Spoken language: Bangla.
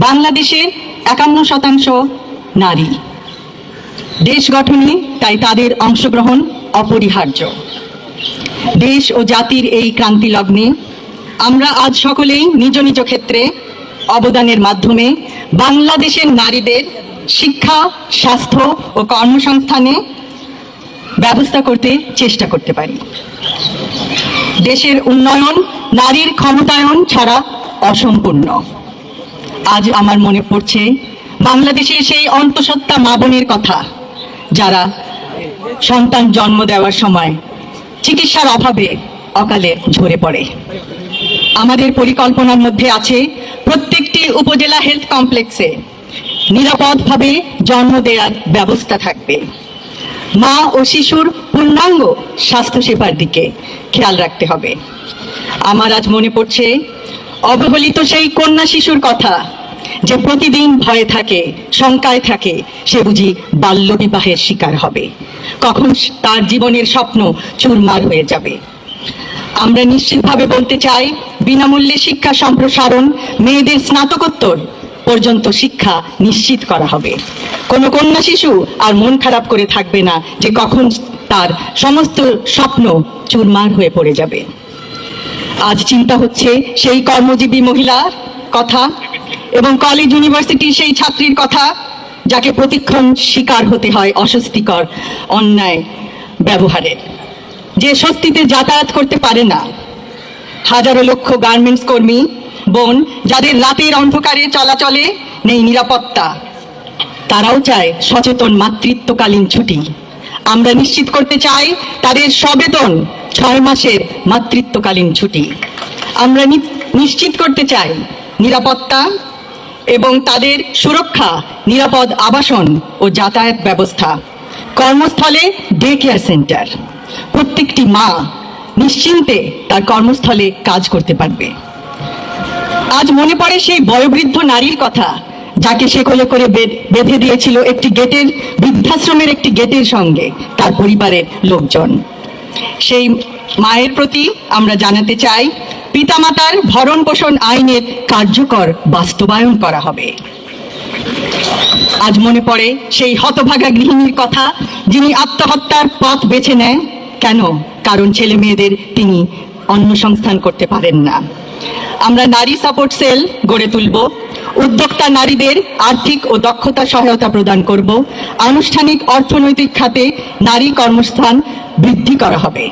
বাংলাদেশে একান্ন শতাংশ নারী। দেশ গঠনে তাই তাদের অংশগ্রহণ অপরিহার্য। দেশ ও জাতির এই ক্রান্তি লগ্নে আমরা আজ সকলেই নিজ নিজ ক্ষেত্রে অবদানের মাধ্যমে বাংলাদেশের নারীদের শিক্ষা, স্বাস্থ্য ও কর্মসংস্থানে ব্যবস্থা করতে চেষ্টা করতে পারি। দেশের উন্নয়ন নারীর ক্ষমতায়ন ছাড়া অসম্পূর্ণ। আজ আমার মনে পড়ছে বাংলাদেশের সেই অন্তঃসত্ত্বা মা বোনের কথা, যারা সন্তান জন্ম দেওয়ার সময় চিকিৎসার অভাবে অকালে ঝরে পড়ে। আমাদের পরিকল্পনার মধ্যে আছে প্রত্যেকটি উপজেলা হেলথ কমপ্লেক্সে নিরাপদভাবে জন্ম দেওয়ার ব্যবস্থা থাকবে। মা ও শিশুর পূর্ণাঙ্গ স্বাস্থ্যসেবার দিকে খেয়াল রাখতে হবে। আমার আজ মনে পড়ছে, অবহেলিত সেই কন্যা শিশুর কথা যে প্রতিদিন ভয়ে থাকে, শঙ্কায় থাকে, সে বুঝি বাল্যবিবাহের শিকার হবে। কখন তার জীবনের স্বপ্ন চুরমার হয়ে যাবে। আমরা নিশ্চিতভাবে বলতে চাই, বিনামূল্যে শিক্ষা সম্প্রসারণ, মেয়েদের স্নাতকোত্তর পর্যন্ত শিক্ষা নিশ্চিত করা হবে। কোনো কন্যা শিশু আর মন খারাপ করে থাকবে না যে কখন তার সমস্ত স্বপ্ন চুরমার হয়ে পড়ে যাবে। আজ চিন্তা হচ্ছে, সেই কর্মজীবী মহিলার কথা এবং কলেজ ইউনিভার্সিটির সেই ছাত্রীর কথা, যাকে প্রতিক্ষণ শিকার হতে হয় অস্বস্তিকর অন্যায় ব্যবহারের যে স্বস্তিতে যাতায়াত করতে পারে না। হাজারো লক্ষ গার্মেন্টস কর্মী, বোন, যাদের রাতের অন্ধকারে চলাচলে নেই নিরাপত্তা। তারাও চায় সচেতন মাতৃত্বকালীন ছুটি। আমরা নিশ্চিত করতে চাই তাদের সবেতন ছয় মাসের মাতৃত্বকালীন ছুটি। আমরা নিশ্চিত করতে চাই নিরাপত্তা এবং তাদের সুরক্ষা, নিরাপদ আবাসন ও যাতায়াত ব্যবস্থা। কর্মস্থলে ডে কেয়ার সেন্টার প্রত্যেকটি মা নিশ্চিন্তে তার কর্মস্থলে কাজ করতে পারবে। আজ মনে পড়ে সেই বয়োবৃদ্ধ নারীর কথা, যাকে সে কোলে করে বেঁধে দিয়েছিল একটি গেটের, বৃদ্ধাশ্রমের একটি গেটের সঙ্গে তার পরিবারের লোকজন। সেই মায়ের প্রতি আমরা জানাতে চাই পিতামাতার ভরণ পোষণ আইনের কার্যকর বাস্তবায়ন করা হবে। আজ মনে পড়ে সেই হতভাগা গৃহিণীর কথা, যিনি আত্মহত্যার পথ বেছে নেয় কেন? কারণ ছেলে মেয়েদের তিনি অন্য সংস্থান করতে পারেন না। আমরা নারী সাপোর্ট সেল গড়ে তুলব। উদ্যোক্তা নারীদের আর্থিক ও দক্ষতা সহায়তা প্রদান করব। আনুষ্ঠানিক অর্থনৈতিক খাতে নারী কর্মস্থান বৃদ্ধি করা হবে।